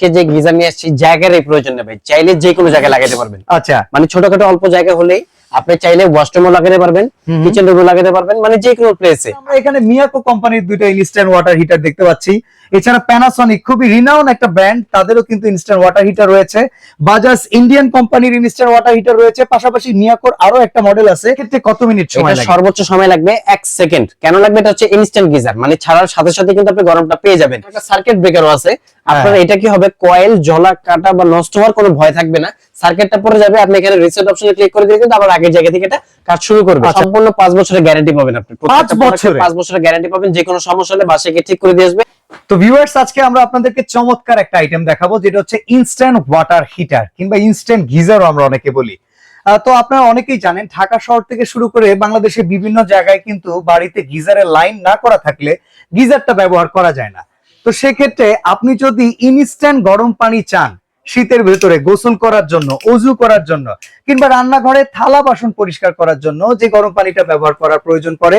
আজকে যে গিজার নিয়ে আসছি জায়গার এই প্রয়োজন নেই ভাই। চাইলে যে কোনো জায়গায় লাগাতে পারবেন। আচ্ছা। মানে ছোটখাটো অল্প জায়গা হলেই আপনি চাইলে ওয়াশরুমও লাগাতে পারবেন। কিচেন রুমও লাগাতে পারবেন মানে যে কোনো প্লেসে আমরা এখানে মিয়াকো কোম্পানির দুইটা ইনস্ট্যান্ট ওয়াটার হিটার দেখতে পাচ্ছি। এছাড়া প্যানাসনিক খুবই রিনাউন একটা ব্র্যান্ড তাদেরও কিন্তু ইনস্ট্যান্ট ওয়াটার হিটার রয়েছে। বাজাজ ইন্ডিয়ান কোম্পানির ইনস্ট্যান্ট ওয়াটার হিটার রয়েছে। পাশাপাশি মিয়াকোর আরও একটা মডেল আছে। ক্ষেত্রে কত মিনিট সময় লাগে সর্বোচ্চ সময় লাগবে এক সেকেন্ড কেন লাগবে? এটা হচ্ছে ইনস্ট্যান্ট গিজার মানে ছাড়ার সাথে সাথে কিন্তু আপনি গরমটা পেয়ে যাবেন। একটা সার্কিট ব্রেকারও আছে। আপনার হ্যাঁ। এটা কি হবে? কয়েল জলা কাটা বা নষ্ট হওয়ার কোনো ভয় থাকবে না। সার্কিটটা পড়ে যাবে আপনি এখানে রিসেট অপশনে ক্লিক করে দিলে কিন্তু আবার আগের জায়গা থেকে এটা কাজ শুরু করবে। আচ্ছা। সম্পূর্ণ পাঁচ বছরের গ্যারান্টি পাবেন আপনি। প্রত্যেকটা product বছরের? পাঁচ বছরের গ্যারান্টি পাবেন যে কোনো সমস্যা হলে বাসায় গিয়ে ঠিক করে দিয়ে আসবে। তো ভিউয়ার্স আজকে আমরা আপনাদেরকে চমৎকার একটা আইটেম দেখাবো যেটা হচ্ছে ইনস্ট্যান্ট ওয়াটার হিটার কিংবা ইনস্ট্যান্ট গিজারও আমরা অনেকে বলি। আহ, তো আপনারা অনেকেই জানেন ঢাকা শহর থেকে শুরু করে বাংলাদেশের বিভিন্ন জায়গায় কিন্তু বাড়িতে গিজারের লাইন না করা থাকলে গিজারটা ব্যবহার করা যায় না। তো সেক্ষেত্রে আপনি যদি ইনস্ট্যান্ট গরম পানি চান, শীতের ভেতরে গোসল করার জন্য অজু করার জন্য, কিংবা রান্নাঘরে থালা বাসন পরিষ্কার করার জন্য যে গরম পানিটা ব্যবহার করার প্রয়োজন পড়ে,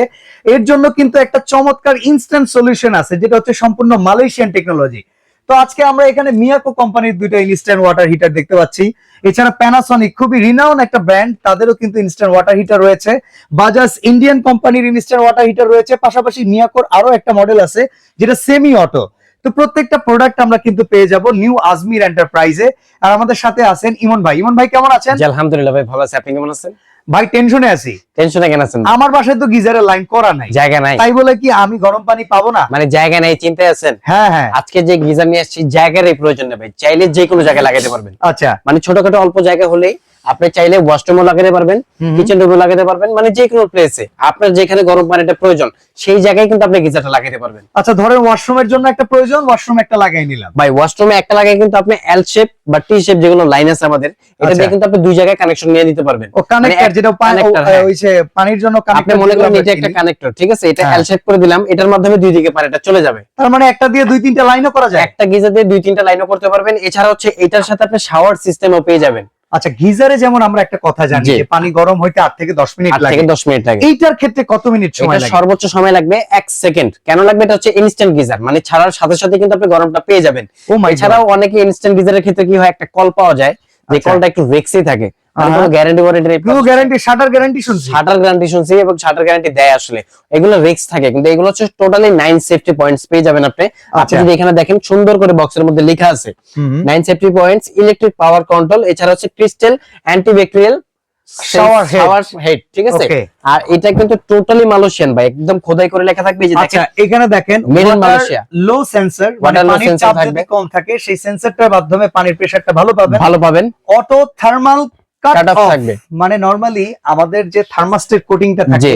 এর জন্য কিন্তু একটা চমৎকার ইনস্ট্যান্ট সলিউশন আছে, যেটা হচ্ছে সম্পূর্ণ মালয়েশিয়ান টেকনোলজি তো আজকে আমরা এখানে মিয়াকো কোম্পানির দুইটা ইনস্ট্যান্ট ওয়াটার হিটার দেখতে পাচ্ছি। এছাড়া প্যানাসনিক খুবই রিনাউন একটা ব্র্যান্ড তাদেরও কিন্তু ইনস্ট্যান্ট ওয়াটার হিটার রয়েছে। বাজাজ ইন্ডিয়ান কোম্পানির ইনস্ট্যান্ট ওয়াটার হিটার রয়েছে, পাশাপাশি মিয়াকোর আরও একটা মডেল আছে, যেটা সেমি অটো তো প্রত্যেকটা প্রোডাক্ট আমরা কিন্তু পেয়ে যাব নিউ আজমির এন্টারপ্রাইজে আর আমাদের সাথে আছেন ইমন ভাই। ইমন ভাই কেমন আছেন? আলহামদুলিল্লাহ ভাই ভালো আছে। আপনি কেমন আছেন? ভাই টেনশনে আছি। টেনশনে কেন আছেন? আমার বাসায় তো গিজারের লাইন করা নাই। জায়গা নাই। তাই বলে কি আমি গরম পানি পাবো না? মানে জায়গা নাই চিন্তায় আছেন? হ্যাঁ হ্যাঁ। আজকে যে গিজার নিয়ে আসছি জায়গার এই প্রয়োজন নেই ভাই। চাইলে যে কোনো জায়গায় লাগাতে পারবেন। আচ্ছা। মানে ছোটখাটো অল্প জায়গা হলেই আপনি চাইলে ওয়াশরুমও লাগাতে পারবেন কিচেন রুমও লাগাতে পারবেন মানে যে কোনো প্লেসে আপনার যেখানে গরম পানিটা প্রয়োজন সেই জায়গায় কিন্তু আপনি গিজারটা লাগাতে পারবেন। আচ্ছা ধরেন ওয়াশরুমের জন্য একটা প্রয়োজন ওয়াশরুম একটা লাগাই নিলাম। ভাই ওয়াশরুমে একটা লাগাই কিন্তু আপনি এল শেপ বা টি শেপ যেগুলো লাইন আছে আমাদের এটা আচ্ছা। দিয়ে কিন্তু আপনি দুই জায়গায় কানেকশন নিয়ে নিতে পারবেন। ও কানেক্টর যেটা পানি হ্যাঁ। ওই যে পানির জন্য আপনি মনে করেন এটা একটা কানেক্টর ঠিক আছে? এটা হ্যাঁ। এল শেপ করে দিলাম এটার মাধ্যমে দুই দিকে পানিটা চলে যাবে। তার মানে একটা দিয়ে দুই তিনটা লাইনও করা যায়। একটা গিজার দিয়ে দুই তিনটা লাইনও করতে পারবেন। এছাড়া হচ্ছে এটার সাথে আপনি শাওয়ার সিস্টেমও পেয়ে যাবেন। আচ্ছা গিজারে যেমন আমরা একটা কথা জানি যে পানি গরম হইতে আট থেকে দশ মিনিট লাগে থেকে দশ মিনিট লাগে। এইটার ক্ষেত্রে কত মিনিট সময় লাগে? সর্বোচ্চ সময় লাগবে এক সেকেন্ড। কেন লাগবে? এটা হচ্ছে ইনস্ট্যান্ট গিজার। মানে ছাড়ার সাথে সাথে কিন্তু আপনি গরমটা পেয়ে যাবেন। মাই এছাড়াও অনেকে ইনস্ট্যান্ট গিজারের ক্ষেত্রে কি হয়? একটা কল পাওয়া যায়। যে আচ্ছা। কলটা একটু রেক্সি থাকে। কোনো গ্যারান্টি ওয়ারেন্টি নেই। পুরো গ্যারান্টি শাটার গ্যারান্টি শুনছি। শাটার গ্যারান্টি শুনছি এবং শাটার গ্যারান্টি দেয় আসলে। এগুলো রিস্ক থাকে কিন্তু এগুলো হচ্ছে টোটালি নাইন সেফটি পয়েন্টস পেয়ে যাবেন আপনি। আপনি আচ্ছা। যদি এখানে দেখেন সুন্দর করে বক্সের মধ্যে লেখা আছে। হুম। Safety points electric power control এছাড়া হচ্ছে ক্রিস্টাল অ্যান্টিব্যাকটেরিয়াল শাওয়ার হেড ঠিক আছে? আর এটা কিন্তু টোটালি মালয়েশিয়ান ভাই একদম খোদাই করে লেখা থাকবে যে আচ্ছা দেখেন। এখানে দেখেন Made লো সেন্সর মানে পানির চাপ যদি কম থাকে সেই সেন্সরটার মাধ্যমে পানির প্রেসারটা ভালো পাবেন। ভালো পাবেন। অটো থার্মাল কাট অফ থাকবে। মানে নরমালি আমাদের যে থার্মাস্টেট কোটিংটা থাকে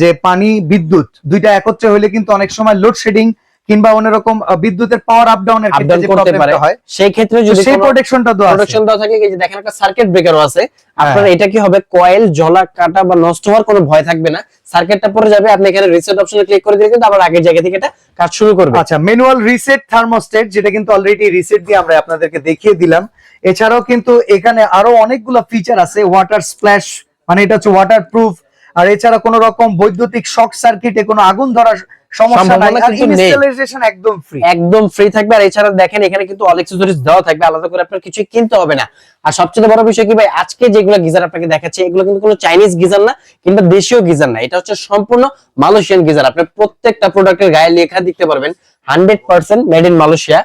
যে পানি বিদ্যুৎ দুইটা একত্রে হলে কিন্তু অনেক সময় লোডশেডিং কিংবা অন্যরকম বিদ্যুতের পাওয়ার আপ ডাউনের ক্ষেত্রে যে প্রবলেমটা হয় সেই ক্ষেত্রে যদি সেই প্রোটেকশনটা দেওয়া আছে। প্রোডাকশন দেওয়া থাকে যে দেখেন একটা সার্কিট ব্রেকারও আছে আপনার হ্যাঁ। এটা কি হবে? কয়েল জলা কাটা বা নষ্ট হওয়ার কোনো ভয় থাকবে না। সার্কিটটা পড়ে যাবে আপনি এখানে রিসেট অপশনে ক্লিক করে দিলে কিন্তু আবার আগের জায়গা থেকে এটা কাজ শুরু করবে। আচ্ছা ম্যানুয়াল রিসেট থার্মোস্টেট যেটা কিন্তু অলরেডি রিসেট দিয়ে আমরা আপনাদেরকে দেখিয়ে দিলাম। এছাড়াও কিন্তু এখানে আরও অনেকগুলো ফিচার আছে ওয়াটার স্প্ল্যাশ মানে এটা হচ্ছে ওয়াটার প্রুফ আর এছাড়া কোনো রকম বৈদ্যুতিক শর্ট সার্কিটে কোনো আগুন ধরার সমস্যা নাই আর ইনস্টলেশন একদম ফ্রি একদম ফ্রি থাকবে। আর এছাড়া দেখেন এখানে কিন্তু অল অ্যাক্সেসরিজ দেওয়া থাকবে। আলাদা করে আপনার কিছু কিনতে হবে না। আর সবচেয়ে বড় বিষয় কি ভাই আজকে যেগুলো গিজার আপনাকে দেখাচ্ছি এগুলো কিন্তু কোনো চাইনিজ গিজার না কিংবা দেশীয় গিজার না। এটা হচ্ছে সম্পূর্ণ মালয়েশিয়ান গিজার। আপনি প্রত্যেকটা প্রোডাক্টের গায়ে লেখা দেখতে পারবেন। Hundred percent made in Malaysia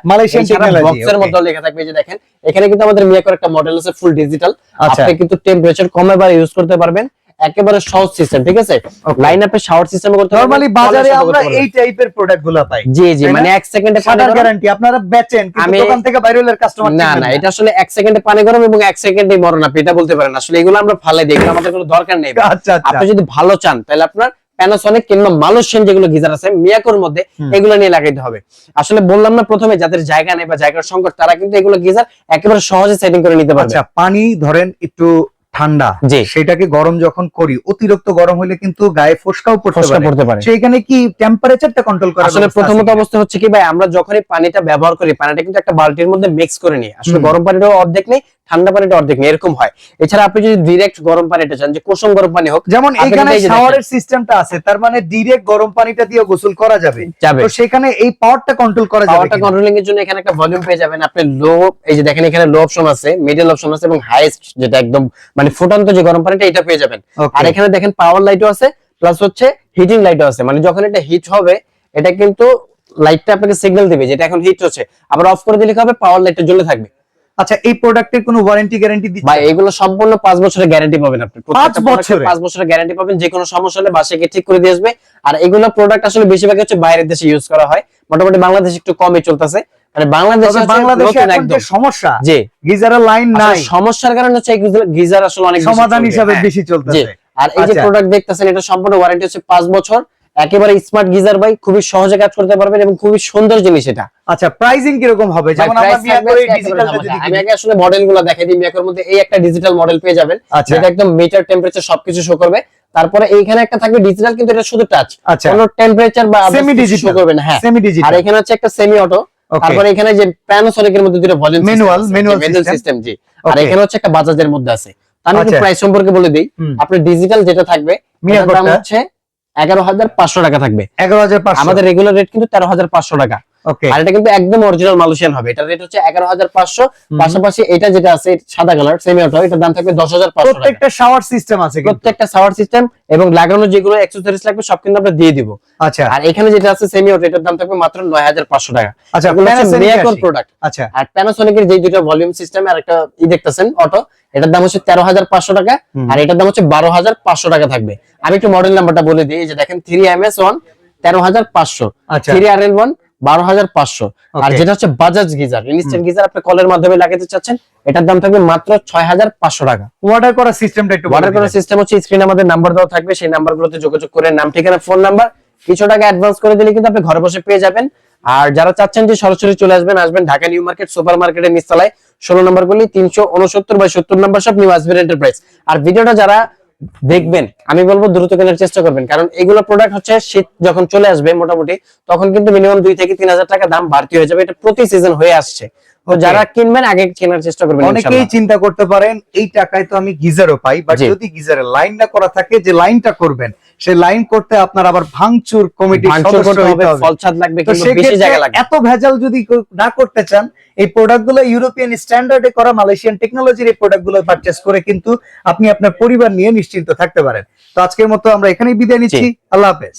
বক্সের মধ্যে লেখা থাকবে যে দেখেন। এখানে কিন্তু আমাদের মিয়াকোর একটা মডেল আছে ফুল ডিজিটাল আচ্ছা। আপনি কিন্তু টেম্পারেচার কমে ইউজ করতে পারবেন। একেবারে সহজ সিস্টেম ঠিক আছে? লাইন আপে শাওয়ার সিস্টেম করতে নরমালি বাজারে আমরা এই টাইপের প্রোডাক্টগুলো পাই। জি জি মানে এক সেকেন্ডে শাটার গ্যারান্টি আপনারা বেচেন কিন্তু দোকান থেকে বাইরে হলে কাস্টমার না না এটা আসলে এক সেকেন্ডে পানি গরম এবং এক সেকেন্ডে মরণ আপনি এটা বলতে পারেন। আসলে এগুলো আমরা ফালাই দিই এগুলো আমাদের কোনো দরকার নেই। আচ্ছা আচ্ছা। আপনি যদি ভালো চান তাহলে আপনার প্যানাসনিক কিংবা মালয়েশিয়ান যেগুলো গিজার আছে মিয়াকোর মধ্যে এগুলো নিয়ে লাগাইতে হবে। আসলে বললাম না প্রথমে যাদের জায়গা নেই বা জায়গার সংকট তারা কিন্তু এগুলো গিজার একেবারে সহজে সেটিং করে নিতে পারবে। আচ্ছা পানি ধরেন একটু ঠান্ডা যে সেটাকে গরম যখন করি অতিরিক্ত গরম হলে কিন্তু গায়ে ফোসকাও পড়তে পারে। পড়তে পারে। সেইখানে কি টেম্পারেচারটা কন্ট্রোল করা আসলে প্রথমত অবস্থা হচ্ছে কি ভাই আমরা যখনই পানিটা ব্যবহার করি পানিটা কিন্তু একটা বালতির মধ্যে মিক্স করে নিই। আসলে গরম পানিটাও অর্ধেক নেই ঠান্ডা পানিটা অর্ধেক নেই এরকম হয়। এছাড়া আপনি যদি ডিরেক্ট গরম পানিটা চান যে কুসুম গরম পানি হোক যেমন এখানে শাওয়ারের সিস্টেমটা আছে তার মানে ডিরেক্ট গরম পানিটা দিয়ে গোসল করা যাবে। যাবে। তো সেখানে এই পাওয়ারটা কন্ট্রোল করা যাবে পাওয়ারটা কন্ট্রোলিং এর জন্য এখানে একটা ভলিউম পেয়ে যাবেন। আপনি লো এই যে দেখেন এখানে লো অপশন আছে মিডল অপশন আছে এবং হাইয়েস্ট যেটা একদম মানে ফুটান্ত যে গরম পানিটা এটা পেয়ে যাবেন। আর এখানে দেখেন পাওয়ার লাইটও আছে প্লাস হচ্ছে হিটিং লাইটও আছে। মানে যখন এটা হিট হবে এটা কিন্তু লাইটটা আপনাকে সিগন্যাল দিবে যেটা এখন হিট হচ্ছে। আবার অফ করে দিলে কি হবে? পাওয়ার লাইটটা জ্বলে থাকবে। আচ্ছা এই প্রোডাক্টের কোনো ওয়ারেন্টি গ্যারান্টি দিচ্ছে এগুলো সম্পূর্ণ পাঁচ বছরের গ্যারান্টি পাবেন আপনি। প্রত্যেকটা product এর বছরের? পাঁচ বছরের গ্যারান্টি পাবেন যে কোনো সমস্যা হলে গিয়ে ঠিক করে দিয়ে আসবে। আর এগুলো প্রোডাক্ট আসলে বেশিরভাগ হচ্ছে বাইরের দেশে ইউজ করা হয়। মোটামুটি বাংলাদেশে একটু কমই চলতেছে। মানে বাংলাদেশে বাংলাদেশে একদম। সমস্যা জি। গিজারের লাইন নাই। সমস্যার কারণে হচ্ছে গিজার আসলে অনেক সমাধান হিসাবে হ্যাঁ। বেশি চলতেছে। আর এই যে আচ্ছা। প্রোডাক্ট দেখতেছেন এটা সম্পূর্ণ ওয়ারেন্টি হচ্ছে পাঁচ বছর। একেবারে স্মার্ট গিজার ভাই খুবই সহজে কাজ করতে পারবেন এবং খুবই সুন্দর জিনিস এটা। আচ্ছা প্রাইজিং কীরকম হবে? যেমন আমরা থাকবে করে ডিজিটাল আমি আগে আসলে মডেলগুলো দেখাই দিই মিয়াকোর মধ্যে এই একটা ডিজিটাল মডেল পেয়ে যাবেন আচ্ছা। যেটা একদম মিটার টেম্পারেচার সবকিছু শো করবে। তারপরে এইখানে একটা থাকবে ডিজিটাল কিন্তু এটা শুধু টাচ আচ্ছা। কোনো টেম্পারেচার বা সেমি ডিজিটাল শো করবে না হ্যাঁ। সেমি ডিজিটাল আর এখানে হচ্ছে একটা সেমি অটো তারপরে এখানে যে প্যানাসোনিক এর মধ্যে দুটো ভলিউম manual ম্যানুয়াল সিস্টেম জি। আর এখানে হচ্ছে একটা বাজাজের মধ্যে আছে। আমি একটু। প্রাইস সম্পর্কে বলে দিই। হুম। আপনার ডিজিটাল যেটা থাকবে দাম হচ্ছে এগারো হাজার পাঁচশো টাকা থাকবে। এগারো হাজার আমাদের রেগুলার রেট কিন্তু তেরো হাজার পাঁচশো টাকা। আর এটা কিন্তু একদম অরিজিনাল মালয়েশিয়ান হবে। এটার রেট হচ্ছে এগারো হাজার পাঁচশো। পাশাপাশি এটা যেটা আছে সাদা কালার সেমি অটো এটার দাম থাকবে দশ হাজার পাঁচশো প্রত্যেকটা শাওয়ার সিস্টেম আছে প্রত্যেকটা সাওয়ার সিস্টেম এবং লাগানো যেগুলো অ্যাক্সেসরিজ লাগবে সব কিন্তু আমরা দিয়ে দিব। আচ্ছা। আর এখানে যেটা আছে সেমি অটো এটার দাম থাকবে মাত্র নয় হাজার পাঁচশো টাকা। আচ্ছা এগুলো হচ্ছে Panasonic মিয়াকোর আসি। প্রোডাক্ট আচ্ছা। আর প্যানাসোনিকের যে দুটো ভলিউম সিস্টেম আর একটা ই দেখতেছেন অটো এটার দাম হচ্ছে তেরো হাজার পাঁচশো টাকা। আর এটার দাম হচ্ছে বারো হাজার পাঁচশো টাকা থাকবে। আমি একটু মডেল নাম্বারটা বলে দিই যে দেখেন থ্রি এম এস ওয়ান তেরো হাজার পাঁচশো। আচ্ছা। থ্রি আর এল ওয়ান বারো হাজার পাঁচশো। আর. যেটা হচ্ছে বাজাজ গিজার ইনস্ট্যান্ট গিজার আপনি কলের মাধ্যমে লাগাতে চাচ্ছেন এটার দাম থাকবে মাত্র ছয় হাজার পাঁচশো টাকা। অর্ডার করার সিস্টেমটা একটু অর্ডার করার সিস্টেম হচ্ছে স্ক্রিনে আমাদের নাম্বার দেওয়া থাকবে সেই নাম্বারগুলোতে যোগাযোগ করে নাম ঠিকানা ফোন নাম্বার কিছু টাকা অ্যাডভান্স করে দিলে কিন্তু আপনি ঘরে বসে পেয়ে যাবেন। আর যারা চাচ্ছেন যে সরাসরি চলে আসবেন আসবেন ঢাকা নিউ মার্কেট সুপার মার্কেটের নিচতলায়। ষোলো নম্বর গুলি তিনশো উনসত্তর বাই সত্তর নম্বর সব নিউ আসবেন এন্টারপ্রাইজ আর ভিডিওটা যারা দেখবেন, আমি বলব দ্রুত কেনার চেষ্টা করবেন। কারণ এগুলো প্রোডাক্ট হচ্ছে শীত যখন চলে আসবে মোটামুটি, তখন কিন্তু মিনিমাম দুই থেকে তিন হাজার টাকা দাম বাড়তি হয়ে যাবে। এটা প্রতি সিজন হয়ে আসছে। তো যারা কিনবেন আগে কেনার চেষ্টা করবেন অনেকেই চিন্তা করতে পারেন এই টাকায় তো আমি গিজারও পাই বাট যদি গিজারের লাইন না করা থাকে যে লাইনটা করবেন সেই লাইন করতে আপনার আবার ভাঙচুর কমিটি লাগবে বেশি জায়গা লাগবে। এত ভেজাল যদি না করতে চান এই প্রোডাক্টগুলো ইউরোপিয়ান স্ট্যান্ডার্ডে করা মালয়েশিয়ান টেকনোলজির এই প্রোডাক্টগুলো পারচেস করে কিন্তু আপনি আপনার পরিবার নিয়ে নিশ্চিন্ত থাকতে পারেন। তো আজকের মতো আমরা এখানেই বিদায় নিচ্ছি। আল্লাহ হাফেজ।